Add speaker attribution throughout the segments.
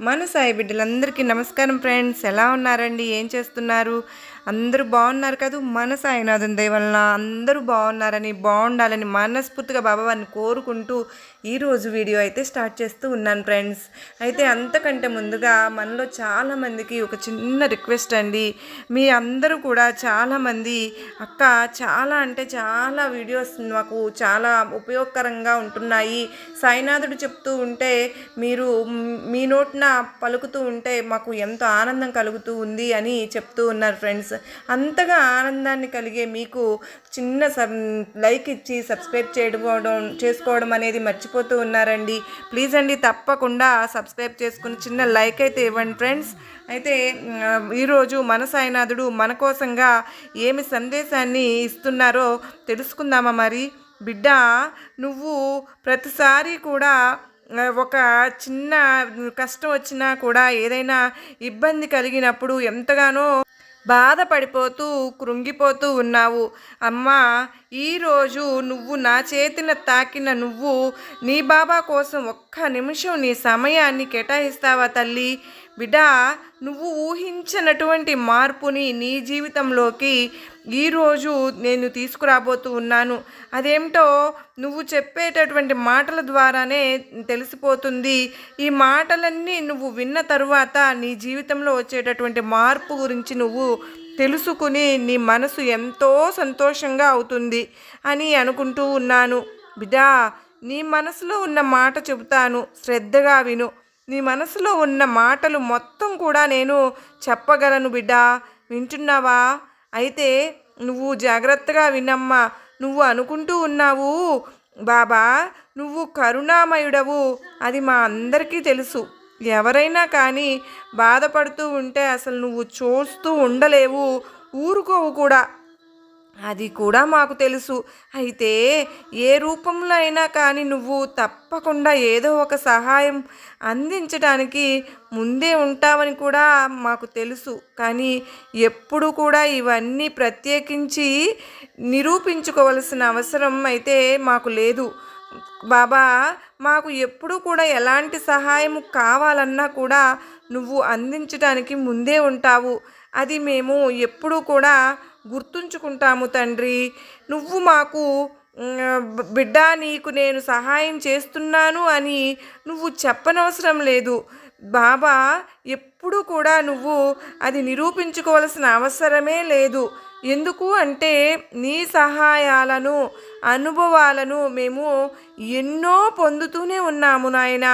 Speaker 1: మన సాయి బిడ్డలందరికీ నమస్కారం ఫ్రెండ్స్. ఎలా ఉన్నారండి? ఏం చేస్తున్నారు? అందరూ బాగున్నారు కదా? మన సాయినాథన్ దయ వలన అందరూ బాగున్నారని బాగుండాలని మనస్ఫూర్తిగా బాబావారిని కోరుకుంటూ ఈరోజు వీడియో అయితే స్టార్ట్ చేస్తూ ఉన్నాను ఫ్రెండ్స్. అయితే అంతకంటే ముందుగా మనలో చాలామందికి ఒక చిన్న రిక్వెస్ట్ అండి. మీ అందరూ కూడా చాలామంది అక్క చాలా అంటే చాలా వీడియోస్ మాకు చాలా ఉపయోగకరంగా ఉంటున్నాయి. సాయినాథుడు చెప్తూ ఉంటే మీరు మీ నోటిన నోటిన పలుకుతూ ఉంటే మాకు ఎంతో ఆనందం కలుగుతూ ఉంది అని చెప్తూ ఉన్నారు ఫ్రెండ్స్. అంతగా ఆనందాన్ని కలిగే మీకు చిన్న సబ్ లైక్ ఇచ్చి సబ్స్క్రైబ్ చేయడం చేసుకోవడం అనేది మర్చిపోతూ ఉన్నారండి. ప్లీజ్ అండి తప్పకుండా సబ్స్క్రైబ్ చేసుకుని చిన్న లైక్ అయితే ఇవ్వండి ఫ్రెండ్స్. అయితే ఈరోజు మన సాయినాథుడు మన కోసంగా ఏమి సందేశాన్ని ఇస్తున్నారో తెలుసుకుందామా మరి? బిడ్డ నువ్వు ప్రతిసారి కూడా ఒక చిన్న కష్టం వచ్చినా కూడా ఏదైనా ఇబ్బంది కలిగినప్పుడు ఎంతగానో బాధపడిపోతూ కృంగిపోతూ ఉన్నావు. అమ్మా ఈరోజు నువ్వు నా చేతిన తాకిన నువ్వు నీ బాబా కోసం ఒక్క నిమిషం నీ సమయాన్ని కేటాయిస్తావా తల్లి? బిడ్డా నువ్వు ఊహించినటువంటి మార్పుని నీ జీవితంలోకి ఈరోజు నేను తీసుకురాబోతూ ఉన్నాను. అదేమిటో నువ్వు చెప్పేటటువంటి మాటల ద్వారానే తెలిసిపోతుంది. ఈ మాటలన్నీ నువ్వు విన్న తరువాత నీ జీవితంలో వచ్చేటటువంటి మార్పు గురించి నువ్వు తెలుసుకుని నీ మనసు ఎంతో సంతోషంగా అవుతుంది అని అనుకుంటూ ఉన్నాను. బిడ్డా నీ మనసులో ఉన్న మాట చెబుతాను. శ్రద్ధగా విను. నీ మనసులో ఉన్న మాటలు మొత్తం కూడా నేను చెప్పగలను బిడ్డా. వింటున్నావా? అయితే నువ్వు జాగ్రత్తగా వినమ్మా. నువ్వు అనుకుంటూ ఉన్నావు. బాబా నువ్వు కరుణామయుడవు. అది మా అందరికీ తెలుసు. ఎవరైనా కానీ బాధపడుతూ ఉంటే అసలు నువ్వు చూస్తూ ఉండలేవు. ఊరుకోవు కూడా. అది కూడా మాకు తెలుసు. అయితే ఏ రూపంలో అయినా కానీ నువ్వు తప్పకుండా ఏదో ఒక సహాయం అందించడానికి ముందే ఉంటావని కూడా మాకు తెలుసు. కానీ ఎప్పుడు కూడా ఇవన్నీ ప్రత్యేకించి నిరూపించుకోవలసిన అవసరం అయితే మాకు లేదు. బాబా మాకు ఎప్పుడు కూడా ఎలాంటి సహాయం కావాలన్నా కూడా నువ్వు అందించడానికి ముందే ఉంటావు. అది మేము ఎప్పుడూ కూడా గుర్తుంచుకుంటాము తండ్రి. నువ్వు మాకు బిడ్డ నీకు నేను సహాయం చేస్తున్నాను అని నువ్వు చెప్పనవసరం లేదు. బాబా ఎప్పుడు కూడా నువ్వు అది నిరూపించుకోవాల్సిన అవసరమే లేదు. ఎందుకు అంటే నీ సహాయాలను అనుభవాలను మేము ఎన్నో పొందుతూనే ఉన్నాము నాయన.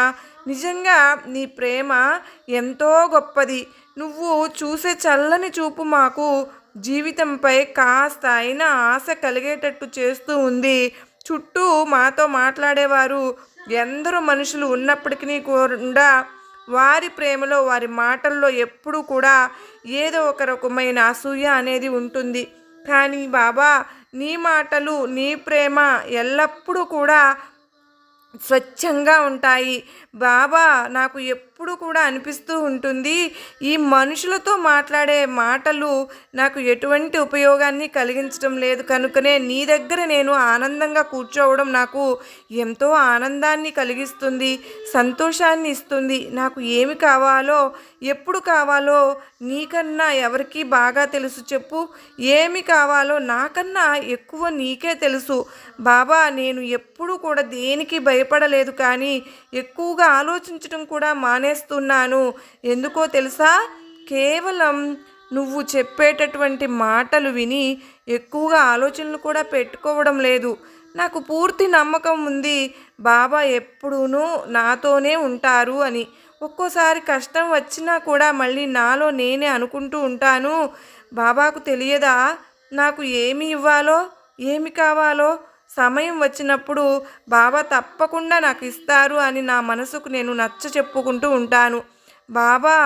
Speaker 1: నిజంగా నీ ప్రేమ ఎంతో గొప్పది. నువ్వు చూసే చల్లని చూపు మాకు జీవితంపై కాస్త అయినా ఆశ కలిగేటట్టు చేస్తూ ఉంది. చుట్టూ మాతో మాట్లాడేవారు. ఎందరో మనుషులు ఉన్నప్పటికీ కూడా వారి ప్రేమలో వారి మాటల్లో ఎప్పుడూ కూడా ఏదో ఒక రకమైన అసూయ అనేది ఉంటుంది. కానీ బాబా నీ మాటలు నీ ప్రేమ ఎల్లప్పుడూ కూడా స్వచ్ఛంగా ఉంటాయి. బాబా నాకు ఎప్పుడు కూడా అనిపిస్తూ ఉంటుంది. ఈ మనుషులతో మాట్లాడే మాటలు నాకు ఎటువంటి ఉపయోగాన్ని కలిగించడం లేదు. కనుకనే నీ దగ్గర నేను ఆనందంగా కూర్చోవడం నాకు ఎంతో ఆనందాన్ని కలిగిస్తుంది సంతోషాన్ని ఇస్తుంది. నాకు ఏమి కావాలో ఎప్పుడు కావాలో నీకన్నా ఎవరికీ బాగా తెలుసు చెప్పు. ఏమి కావాలో నాకన్నా ఎక్కువ నీకే తెలుసు. బాబా నేను ఎప్పుడు కూడా దేనికి భయపడలేదు కానీ ఎక్కువగా ఆలోచించడం కూడా మానే మానేస్తున్నాను ఎందుకో తెలుసా? కేవలం నువ్వు చెప్పేటటువంటి మాటలు విని ఎక్కువగా ఆలోచనలు కూడా పెట్టుకోవడం లేదు. నాకు పూర్తి నమ్మకం ఉంది. బాబా ఎప్పుడూనూ నాతోనే ఉంటారు అని. ఒక్కోసారి కష్టం వచ్చినా కూడా మళ్ళీ నాలో నేనే అనుకుంటూ ఉంటాను. బాబాకు తెలియదా? నాకు ఏమి ఇవ్వాలో? ఏమి కావాలో? సమయం వచ్చినప్పుడు బాబా తప్పకుండా నాకు ఇస్తారు అని నా మనసుకు నేను నచ్చ చెప్పుకుంటూ ఉంటాను. బాబా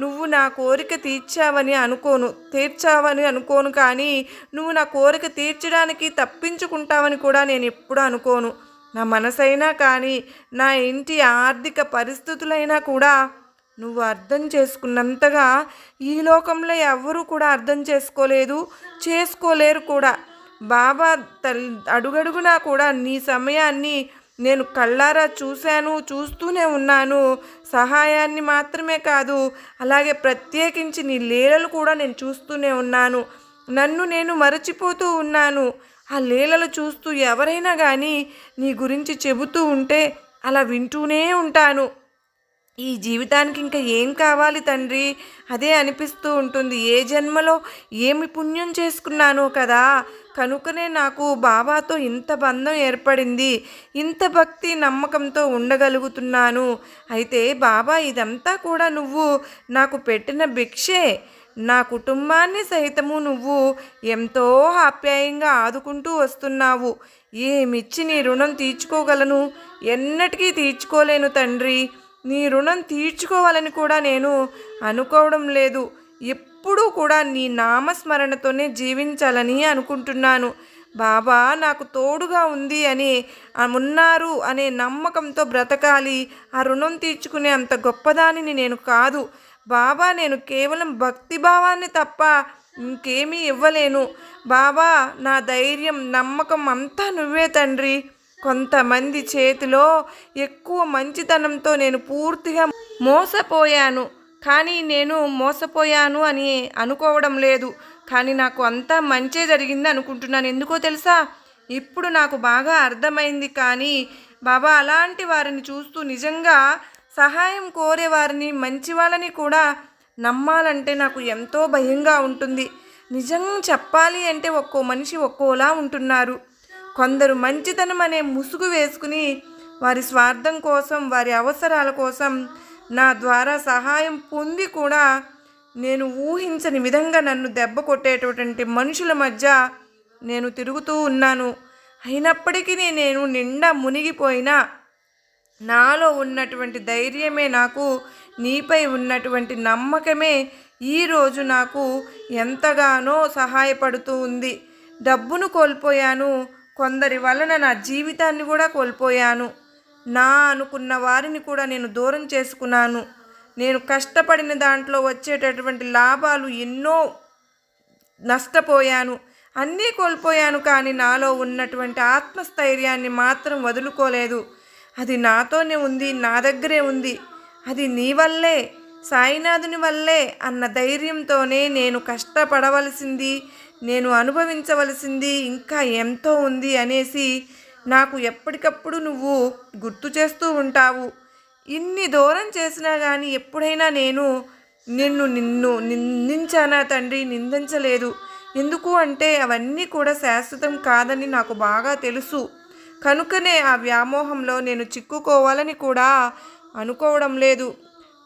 Speaker 1: నువ్వు నా కోరిక తీర్చావని అనుకోను తీర్చావని అనుకోను కానీ నువ్వు నా కోరిక తీర్చడానికి తప్పించుకుంటావని కూడా నేను ఎప్పుడూ అనుకోను. నా మనసైనా కానీ నా ఇంటి ఆర్థిక పరిస్థితులైనా కూడా నువ్వు అర్థం చేసుకున్నంతగా ఈ లోకంలో ఎవ్వరూ కూడా అర్థం చేసుకోలేదు చేసుకోలేరు కూడా. బాబా తల్ అడుగడుగునా కూడా నీ సమయాన్ని నేను కళ్ళారా చూశాను చూస్తూనే ఉన్నాను. సహాయాన్ని మాత్రమే కాదు అలాగే ప్రత్యేకించి నీ లీలలు కూడా నేను చూస్తూనే ఉన్నాను. నన్ను నేను మరచిపోతూ ఉన్నాను. ఆ లీలలు చూస్తూ ఎవరైనా కానీ నీ గురించి చెబుతూ ఉంటే అలా వింటూనే ఉంటాను. ఈ జీవితానికి ఇంకా ఏం కావాలి తండ్రి? అదే అనిపిస్తూ ఉంటుంది. ఏ జన్మలో ఏమి పుణ్యం చేసుకున్నానో కదా? కనుకనే నాకు బాబాతో ఇంత బంధం ఏర్పడింది. ఇంత భక్తి నమ్మకంతో ఉండగలుగుతున్నాను. అయితే బాబా ఇదంతా కూడా నువ్వు నాకు పెట్టిన భిక్షే. నా కుటుంబాన్ని సహితము నువ్వు ఎంతో ఆప్యాయంగా ఆదుకుంటూ వస్తున్నావు. ఏమిచ్చి నీ రుణం తీర్చుకోగలను? ఎన్నటికీ తీర్చుకోలేను తండ్రి. నీ రుణం తీర్చుకోవాలని కూడా నేను అనుకోవడం లేదు. ఎప్పుడూ కూడా నీ నామస్మరణతోనే జీవించాలని అనుకుంటున్నాను. బాబా నాకు తోడుగా ఉంది అని ఉన్నారు అనే నమ్మకంతో బ్రతకాలి. ఆ రుణం తీర్చుకునే అంత గొప్పదానిని నేను కాదు. బాబా నేను కేవలం భక్తి భావాన్ని తప్ప ఇంకేమీ ఇవ్వలేను. బాబా నా ధైర్యం నమ్మకం అంతా నువ్వే తండ్రి. కొంతమంది చేతిలో ఎక్కువ మంచితనంతో నేను పూర్తిగా మోసపోయాను. కానీ నేను మోసపోయాను అని అనుకోవడం లేదు. కానీ నాకు అంతా మంచే జరిగింది అనుకుంటున్నాను. ఎందుకో తెలుసా? ఇప్పుడు నాకు బాగా అర్థమైంది. కానీ బాబా అలాంటి వారిని చూస్తూ నిజంగా సహాయం కోరే వారిని మంచి వాళ్ళని కూడా నమ్మాలంటే నాకు ఎంతో భయంగా ఉంటుంది. నిజం చెప్పాలి అంటే ఒక్కో మనిషి ఒక్కోలా ఉంటున్నారు. కొందరు మంచితనం అనే ముసుగు వేసుకుని వారి స్వార్థం కోసం వారి అవసరాల కోసం నా ద్వారా సహాయం పొంది కూడా నేను ఊహించని విధంగా నన్ను దెబ్బ కొట్టేటటువంటి మనుషుల మధ్య నేను తిరుగుతూ ఉన్నాను. అయినప్పటికీ నేను నిండా మునిగిపోయినా నాలో ఉన్నటువంటి ధైర్యమే నాకు నీపై ఉన్నటువంటి నమ్మకమే ఈరోజు నాకు ఎంతగానో సహాయపడుతూ ఉంది. డబ్బును కోల్పోయాను కొందరి వలన నా జీవితాన్ని కూడా కోల్పోయాను. నా అనుకున్న వారిని కూడా నేను దూరం చేసుకున్నాను. నేను కష్టపడిన దాంట్లో వచ్చేటటువంటి లాభాలు ఎన్నో నష్టపోయాను. అన్నీ కోల్పోయాను కానీ నాలో ఉన్నటువంటి ఆత్మస్థైర్యాన్ని మాత్రం వదులుకోలేదు. అది నాతోనే ఉంది నా దగ్గరే ఉంది. అది నీ వల్లే సాయినాథుని వల్లే అన్న ధైర్యంతోనే నేను కష్టపడవలసింది నేను అనుభవించవలసింది ఇంకా ఎంతో ఉంది అనేసి నాకు ఎప్పటికప్పుడు నువ్వు గుర్తు చేస్తూ ఉంటావు. ఇన్ని దూరం చేసినా కానీ ఎప్పుడైనా నేను నిన్ను నిన్ను నిందించానా తండ్రి? నిందించలేదు. ఎందుకు అంటే అవన్నీ కూడా శాశ్వతం కాదని నాకు బాగా తెలుసు. కనుకనే ఆ వ్యామోహంలో నేను చిక్కుకోవాలని కూడా అనుకోవడం లేదు.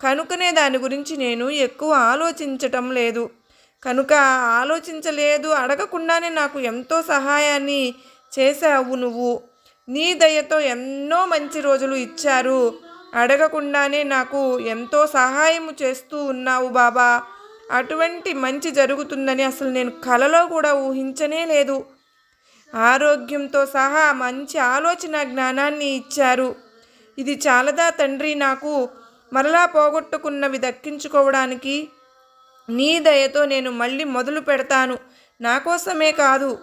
Speaker 1: కనుకనే దాని గురించి నేను ఎక్కువ ఆలోచించటం లేదు. కనుక ఆలోచించలేదు అడగకుండానే నాకు ఎంతో సహాయాన్ని చేశావు నువ్వు. నీ దయతో ఎన్నో మంచి రోజులు ఇచ్చారు. అడగకుండానే నాకు ఎంతో సహాయం చేస్తూ ఉన్నావు బాబా. అటువంటి మంచి జరుగుతుందని అసలు నేను కలలో కూడా ఊహించనే లేదు. ఆరోగ్యంతో సహా మంచి ఆలోచన జ్ఞానాన్ని ఇచ్చారు. ఇది చాలదా తండ్రి నాకు మరలా పోగొట్టుకున్నవి దక్కించుకోవడానికి? నీ దయతో నేను మళ్ళీ మొదలు పెడతాను. నా కోసమే కాదు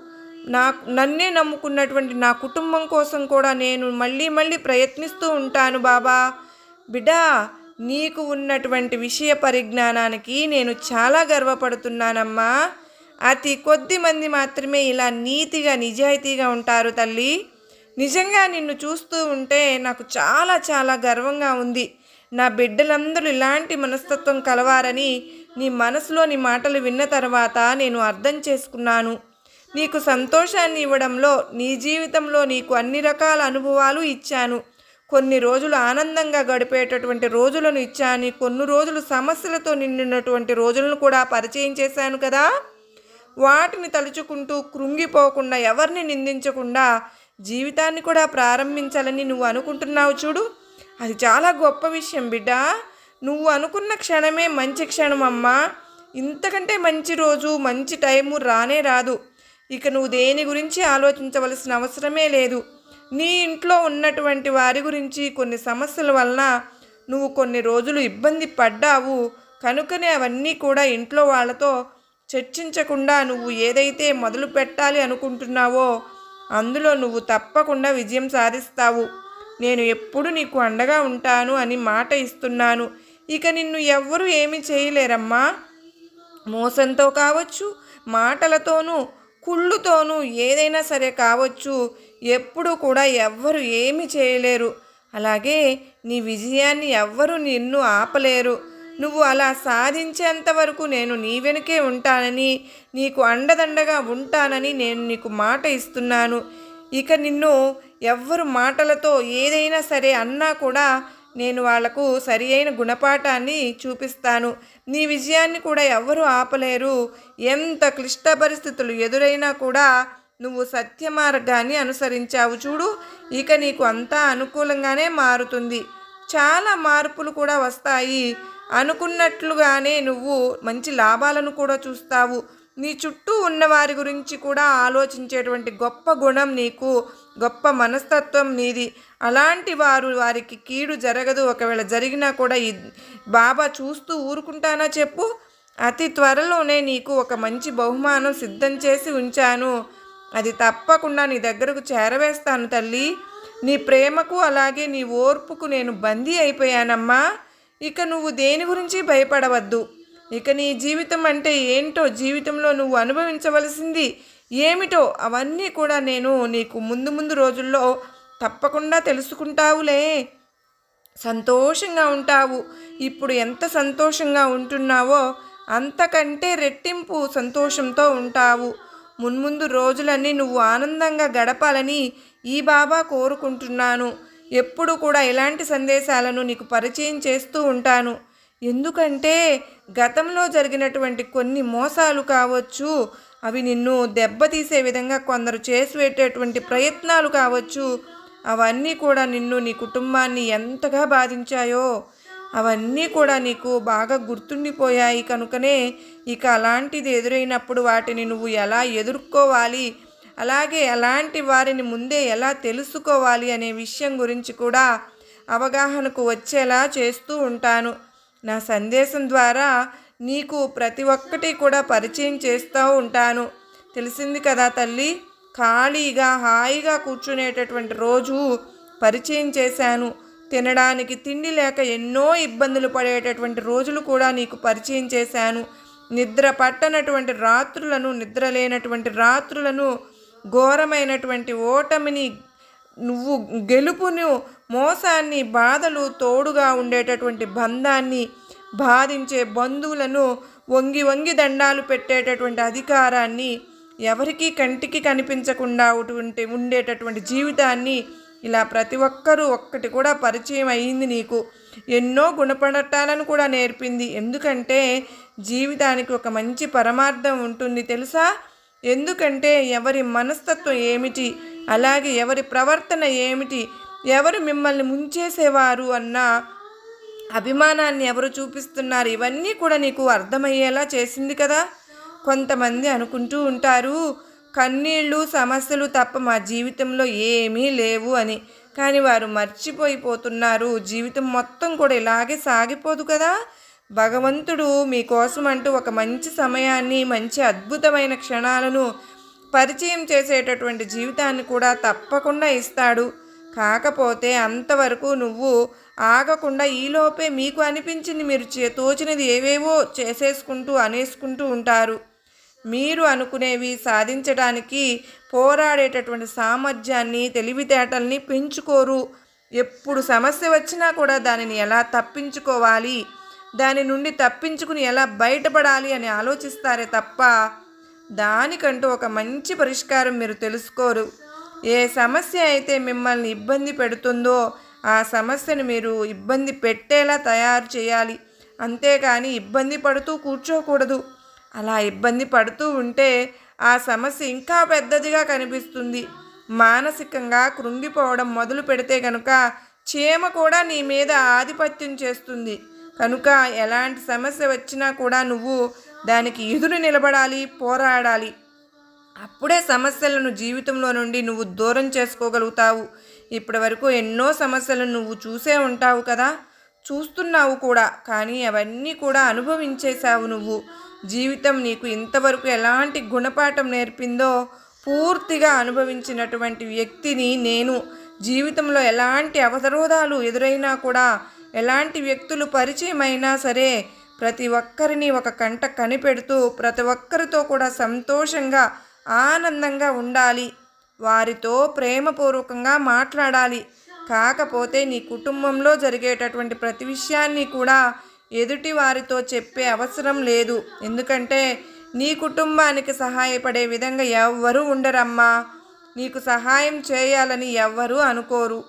Speaker 1: నా నన్నే నమ్ముకున్నటువంటి నా కుటుంబం కోసం కూడా నేను మళ్ళీ మళ్ళీ ప్రయత్నిస్తూ ఉంటాను బాబా. బిడ్డా నీకు ఉన్నటువంటి విషయ పరిజ్ఞానానికి నేను చాలా గర్వపడుతున్నానమ్మా. అతి కొద్ది మంది మాత్రమే ఇలా నీతిగా నిజాయితీగా ఉంటారు తల్లి. నిజంగా నిన్ను చూస్తూ ఉంటే నాకు చాలా చాలా గర్వంగా ఉంది. నా బిడ్డలందరూ ఇలాంటి మనస్తత్వం కలవారని నీ మనసులోని మాటలు విన్న తర్వాత నేను అర్థం చేసుకున్నాను. నీకు సంతోషాన్ని ఇవ్వడంలో నీ జీవితంలో నీకు అన్ని రకాల అనుభవాలు ఇచ్చాను. కొన్ని రోజులు ఆనందంగా గడిపేటటువంటి రోజులను ఇచ్చాను. కొన్ని రోజులు సమస్యలతో నిండినటువంటి రోజులను కూడా పరిచయం చేశాను కదా. వాటిని తలుచుకుంటూ కృంగిపోకుండా ఎవరిని నిందించకుండా జీవితాన్ని కూడా ప్రారంభించాలని నువ్వు అనుకుంటున్నావు చూడు. అది చాలా గొప్ప విషయం బిడ్డా. నువ్వు అనుకున్న క్షణమే మంచి క్షణం అమ్మా. ఇంతకంటే మంచి రోజు మంచి టైము రానే రాదు. ఇక నువ్వు దేని గురించి ఆలోచించవలసిన అవసరమే లేదు. నీ ఇంట్లో ఉన్నటువంటి వారి గురించి కొన్ని సమస్యల వలన నువ్వు కొన్ని రోజులు ఇబ్బంది పడ్డావు. కనుకనే అవన్నీ కూడా ఇంట్లో వాళ్ళతో చర్చించకుండా నువ్వు ఏదైతే మొదలు పెట్టాలి అనుకుంటున్నావో అందులో నువ్వు తప్పకుండా విజయం సాధిస్తావు. నేను ఎప్పుడు నీకు అండగా ఉంటాను అని మాట ఇస్తున్నాను. ఇక నిన్ను ఎవ్వరూ ఏమీ చేయలేరమ్మా. మోసంతో కావచ్చు మాటలతోనూ కుళ్ళుతోనూ ఏదైనా సరే కావచ్చు ఎప్పుడు కూడా ఎవ్వరు ఏమీ చేయలేరు. అలాగే నీ విజయాన్ని ఎవ్వరూ నిన్ను ఆపలేరు. నువ్వు అలా సాధించేంత వరకు నేను నీ వెనుకే ఉంటానని నీకు అండదండగా ఉంటానని నేను నీకు మాట ఇస్తున్నాను. ఇక నిన్ను ఎవ్వరు మాటలతో ఏదైనా సరే అన్నా కూడా నేను వాళ్ళకు సరి అయిన గుణపాఠాన్ని చూపిస్తాను. నీ విజయాన్ని కూడా ఎవ్వరూ ఆపలేరు. ఎంత క్లిష్ట పరిస్థితులు ఎదురైనా కూడా నువ్వు సత్య మార్గాన్ని అనుసరించావు చూడు. ఇక నీకు అంతా అనుకూలంగానే మారుతుంది. చాలా మార్పులు కూడా వస్తాయి. అనుకున్నట్లుగానే నువ్వు మంచి లాభాలను కూడా చూస్తావు. నీ చుట్టూ ఉన్నవారి గురించి కూడా ఆలోచించేటువంటి గొప్ప గుణం నీకు గొప్ప మనస్తత్వం నీది. అలాంటి వారు వారికి కీడు జరగదు. ఒకవేళ జరిగినా కూడా ఈ బాబా చూస్తూ ఊరుకుంటానా చెప్పు? అతి త్వరలోనే నీకు ఒక మంచి బహుమానం సిద్ధం చేసి ఉంచాను. అది తప్పకుండా నీ దగ్గరకు చేరవేస్తాను తల్లి. నీ ప్రేమకు అలాగే నీ ఓర్పుకు నేను బందీ అయిపోయానమ్మా. ఇక నువ్వు దేని గురించి భయపడవద్దు. ఇక నీ జీవితం అంటే ఏంటో జీవితంలో నువ్వు అనుభవించవలసింది ఏమిటో అవన్నీ కూడా నేను నీకు ముందు ముందు రోజుల్లో తప్పకుండా తెలుసుకుంటావులే. సంతోషంగా ఉంటావు. ఇప్పుడు ఎంత సంతోషంగా ఉంటున్నావో అంతకంటే రెట్టింపు సంతోషంతో ఉంటావు. మున్ముందు రోజులన్నీ నువ్వు ఆనందంగా గడపాలని ఈ బాబా కోరుకుంటున్నాను. ఎప్పుడు కూడా ఇలాంటి సందేశాలను నీకు పరిచయం చేస్తూ ఉంటాను. ఎందుకంటే గతంలో జరిగినటువంటి కొన్ని మోసాలు కావచ్చు అవి నిన్ను దెబ్బతీసే విధంగా కొందరు చేసి పెట్టేటువంటి ప్రయత్నాలు కావచ్చు అవన్నీ కూడా నిన్ను నీ కుటుంబాన్ని ఎంతగా బాధించాయో అవన్నీ కూడా నీకు బాగా గుర్తుండిపోయాయి కనుకనే ఇక అలాంటిది ఎదురైనప్పుడు వాటిని నువ్వు ఎలా ఎదుర్కోవాలి అలాగే అలాంటి వారిని ముందే ఎలా తెలుసుకోవాలి అనే విషయం గురించి కూడా అవగాహనకు వచ్చేలా చేస్తూ ఉంటాను. నా సందేశం ద్వారా నీకు ప్రతి ఒక్కటి కూడా పరిచయం చేస్తూ ఉంటాను. తెలిసింది కదా తల్లి? ఖాళీగా హాయిగా కూర్చునేటటువంటి రోజు పరిచయం చేశాను. తినడానికి తిండి లేక ఎన్నో ఇబ్బందులు పడేటటువంటి రోజులు కూడా నీకు పరిచయం చేశాను. నిద్ర పట్టనటువంటి రాత్రులను నిద్ర లేనటువంటి రాత్రులను ఘోరమైనటువంటి ఓటమిని నువ్వు గెలుపును మోసాన్ని బాధలు తోడుగా ఉండేటటువంటి బంధాన్ని బాధించే బంధువులను వంగి వంగి దండాలు పెట్టేటటువంటి అధికారాన్ని ఎవరికీ కంటికి కనిపించకుండా ఉంటే ఉండేటటువంటి జీవితాన్ని ఇలా ప్రతి ఒక్కరూ ఒక్కటి కూడా పరిచయం అయ్యింది నీకు. ఎన్నో గుణపడటాలను కూడా నేర్పింది. ఎందుకంటే జీవితానికి ఒక మంచి పరమార్థం ఉంటుంది తెలుసా? ఎందుకంటే ఎవరి మనస్తత్వం ఏమిటి? అలాగే ఎవరి ప్రవర్తన ఏమిటి? ఎవరు మిమ్మల్ని ముంచేసేవారు అన్న అభిమానాన్ని ఎవరు చూపిస్తున్నారు? ఇవన్నీ కూడా నీకు అర్థమయ్యేలా చేసింది కదా? కొంతమంది అనుకుంటూ ఉంటారు కన్నీళ్ళు సమస్యలు తప్ప మా జీవితంలో ఏమీ లేవు అని. కానీ వారు మర్చిపోయిపోతున్నారు. జీవితం మొత్తం కూడా ఇలాగే సాగిపోదు కదా? భగవంతుడు మీకోసం అంటూ ఒక మంచి సమయాన్ని మంచి అద్భుతమైన క్షణాలను పరిచయం చేసేటటువంటి జీవితాన్ని కూడా తప్పకుండా ఇస్తాడు. కాకపోతే అంతవరకు నువ్వు ఆగకుండా ఈలోపే మీకు అనిపించింది మీరు తోచినది ఏవేవో చేసేసుకుంటూ అనేసుకుంటూ ఉంటారు. మీరు అనుకునేవి సాధించడానికి పోరాడేటటువంటి సామర్థ్యాన్ని తెలివితేటల్ని పెంచుకోరు. ఎప్పుడు సమస్య వచ్చినా కూడా దానిని ఎలా తప్పించుకోవాలి? దాని నుండి తప్పించుకుని ఎలా బయటపడాలి అని ఆలోచిస్తారే తప్ప దానికంటూ ఒక మంచి పరిష్కారం మీరు తెలుసుకోరు. ఏ సమస్య అయితే మిమ్మల్ని ఇబ్బంది పెడుతుందో ఆ సమస్యను మీరు ఇబ్బంది పెట్టేలా తయారు చేయాలి. అంతేకాని ఇబ్బంది పడుతూ కూర్చోకూడదు. అలా ఇబ్బంది పడుతూ ఉంటే ఆ సమస్య ఇంకా పెద్దదిగా కనిపిస్తుంది. మానసికంగా కృంగిపోవడం మొదలు పెడితే కనుక చీమ కూడా నీ మీద ఆధిపత్యం చేస్తుంది. కనుక ఎలాంటి సమస్య వచ్చినా కూడా నువ్వు దానికి ఎదురు నిలబడాలి పోరాడాలి. అప్పుడే సమస్యలను జీవితంలో నుండి నువ్వు దూరం చేసుకోగలుగుతావు. ఇప్పటి వరకు ఎన్నో సమస్యలను నువ్వు చూసే ఉంటావు కదా. చూస్తున్నావు కూడా కానీ అవన్నీ కూడా అనుభవించేశావు నువ్వు. జీవితం నీకు ఇంతవరకు ఎలాంటి గుణపాఠం నేర్పిందో పూర్తిగా అనుభవించినటువంటి వ్యక్తిని నేను. జీవితంలో ఎలాంటి అవసరోధాలు ఎదురైనా కూడా ఎలాంటి వ్యక్తులు పరిచయమైనా సరే ప్రతి ఒక్కరిని ఒక కంట కనిపెడుతూ ప్రతి ఒక్కరితో కూడా సంతోషంగా ఆనందంగా ఉండాలి. వారితో ప్రేమపూర్వకంగా మాట్లాడాలి. కాకపోతే నీ కుటుంబంలో జరిగేటటువంటి ప్రతి విషయాన్ని కూడా ఎదుటి వారితో చెప్పే అవసరం లేదు. ఎందుకంటే నీ కుటుంబానికి సహాయపడే విధంగా ఎవ్వరూ ఉండరమ్మా. నీకు సహాయం చేయాలని ఎవ్వరూ అనుకోరు.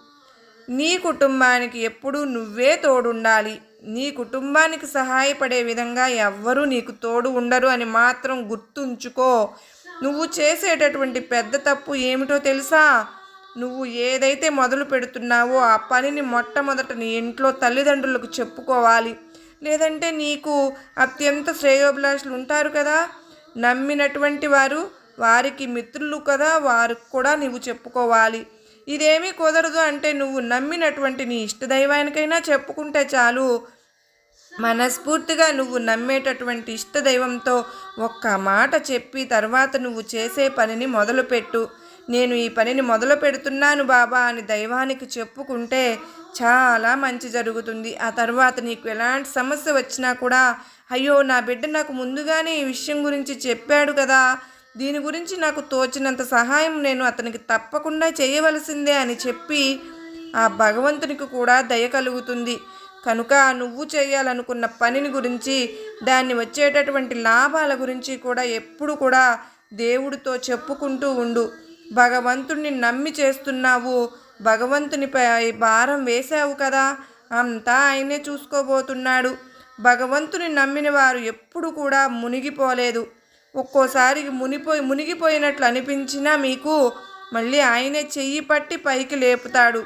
Speaker 1: నీ కుటుంబానికి ఎప్పుడూ నువ్వే తోడుండాలి. నీ కుటుంబానికి సహాయపడే విధంగా ఎవ్వరూ నీకు తోడు ఉండరు అని మాత్రం గుర్తుంచుకో. నువ్వు చేసేటటువంటి పెద్ద తప్పు ఏమిటో తెలుసా? నువ్వు ఏదైతే మొదలు పెడుతున్నావో ఆ పనిని మొట్టమొదట నీ ఇంట్లో తల్లిదండ్రులకు చెప్పుకోవాలి. లేదంటే నీకు అత్యంత శ్రేయోభిలాషులు ఉంటారు కదా? నమ్మినటువంటి వారు వారికి మిత్రులు కదా? వారికి కూడా నువ్వు చెప్పుకోవాలి. ఇదేమీ కుదరదు అంటే నువ్వు నమ్మినటువంటి నీ ఇష్టదైవానికైనా చెప్పుకుంటే చాలు. మనస్ఫూర్తిగా నువ్వు నమ్మేటటువంటి ఇష్టదైవంతో ఒక్క మాట చెప్పి తర్వాత నువ్వు చేసే పనిని మొదలుపెట్టు. నేను ఈ పనిని మొదలు పెడుతున్నాను బాబా అని దైవానికి చెప్పుకుంటే చాలా మంచి జరుగుతుంది. ఆ తర్వాత నీకు ఎలాంటి సమస్య వచ్చినా కూడా అయ్యో నా బిడ్డ నాకు ముందుగానే ఈ విషయం గురించి చెప్పాడు కదా. దీని గురించి నాకు తోచినంత సహాయం నేను అతనికి తప్పకుండా చేయవలసిందే అని చెప్పి ఆ భగవంతునికి కూడా దయ కలుగుతుంది. కనుక నువ్వు చేయాలనుకున్న పనిని గురించి దాన్ని వచ్చేటటువంటి లాభాల గురించి కూడా ఎప్పుడు కూడా దేవుడితో చెప్పుకుంటూ ఉండు. భగవంతుణ్ణి నమ్మి చేస్తున్నావు. భగవంతునిపై భారం వేశావు కదా. అంతా ఆయనే చూసుకోబోతున్నాడు. భగవంతుని నమ్మిన వారు ఎప్పుడు కూడా మునిగిపోలేదు. ఒక్కోసారి మునిపోయి మునిగిపోయినట్లు అనిపించినా మీకు మళ్ళీ ఆయనే చెయ్యి పట్టి పైకి లేపుతాడు.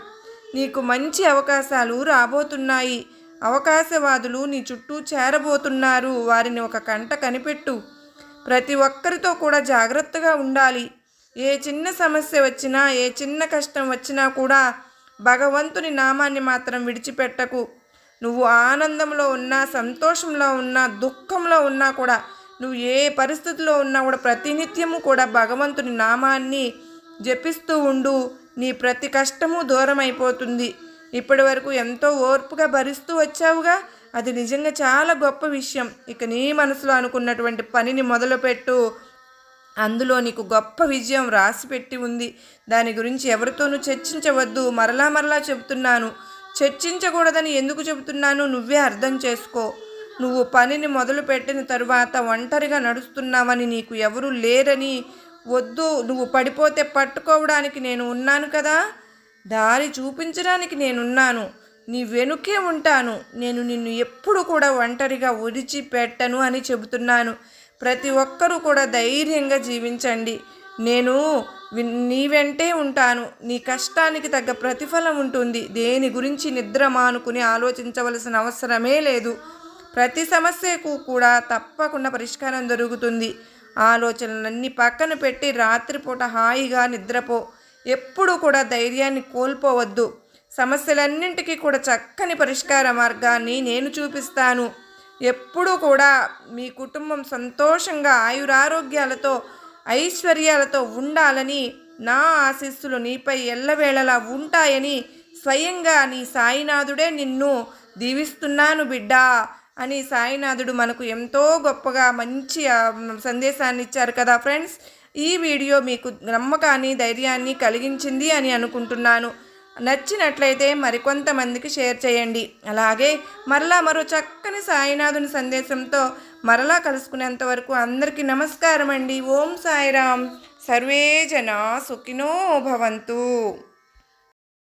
Speaker 1: నీకు మంచి అవకాశాలు రాబోతున్నాయి. అవకాశవాదులు నీ చుట్టూ చేరబోతున్నారు. వారిని ఒక కంట కనిపెట్టు. ప్రతి ఒక్కరితో కూడా జాగ్రత్తగా ఉండాలి. ఏ చిన్న సమస్య వచ్చినా ఏ చిన్న కష్టం వచ్చినా కూడా భగవంతుని నామాన్ని మాత్రం విడిచిపెట్టకు. నువ్వు ఆనందంలో ఉన్నా సంతోషంలో ఉన్నా దుఃఖంలో ఉన్నా కూడా నువ్వు ఏ పరిస్థితిలో ఉన్నా కూడా ప్రతినిత్యము కూడా భగవంతుని నామాన్ని జపిస్తూ ఉండు. నీ ప్రతి కష్టము దూరం అయిపోతుంది ఇప్పటి వరకు ఎంతో ఓర్పుగా భరిస్తూ వచ్చావుగా. అది నిజంగా చాలా గొప్ప విషయం. ఇక నీ మనసులో అనుకున్నటువంటి పనిని మొదలుపెట్టు. అందులో నీకు గొప్ప విజయం రాసిపెట్టి ఉంది. దాని గురించి ఎవరితోనూ చర్చించవద్దు. మరలా మరలా చెబుతున్నాను. చర్చించకూడదని ఎందుకు చెబుతున్నాను నువ్వే అర్థం చేసుకో. నువ్వు పనిని మొదలుపెట్టిన తరువాత ఒంటరిగా నడుస్తున్నావని నీకు ఎవరు లేరని వద్దు నువ్వు పడిపోతే పట్టుకోవడానికి నేను ఉన్నాను కదా. దారి చూపించడానికి నేనున్నాను. నీ వెనుకే ఉంటాను. నేను నిన్ను ఎప్పుడు కూడా ఒంటరిగా విడిచిపెట్టను అని చెబుతున్నాను. ప్రతి ఒక్కరూ కూడా ధైర్యంగా జీవించండి. నేను నీ వెంటే ఉంటాను. నీ కష్టానికి తగ్గ ప్రతిఫలం ఉంటుంది. దేని గురించి నిద్ర మానుకుని ఆలోచించవలసిన అవసరమే లేదు. ప్రతి సమస్యకు కూడా తప్పకుండా పరిష్కారం దొరుకుతుంది. ఆలోచనలన్నీ పక్కన పెట్టి రాత్రిపూట హాయిగా నిద్రపో. ఎప్పుడూ కూడా ధైర్యాన్ని కోల్పోవద్దు. సమస్యలన్నింటికీ కూడా చక్కని పరిష్కార మార్గాన్ని నేను చూపిస్తాను. ఎప్పుడూ కూడా మీ కుటుంబం సంతోషంగా ఆయురారోగ్యాలతో ఐశ్వర్యాలతో ఉండాలని నా ఆశీస్సులు నీపై ఎల్లవేళలా ఉంటాయని స్వయంగా నీ సాయినాథుడే నిన్ను దీవిస్తున్నాను బిడ్డా. అని సాయినాథుడు మనకు ఎంతో గొప్పగా మంచి సందేశాన్ని ఇచ్చారు కదా ఫ్రెండ్స్. ఈ వీడియో మీకు నమ్మకాన్ని ధైర్యాన్ని కలిగించింది అని అనుకుంటున్నాను. నచ్చినట్లయితే మరికొంతమందికి షేర్ చేయండి. అలాగే మరలా మరో చక్కని సాయినాథుని సందేశంతో మరలా కలుసుకునేంత వరకు అందరికీ నమస్కారం అండి ఓం సాయిరామ్. సర్వే జన సుఖినో భవంతు.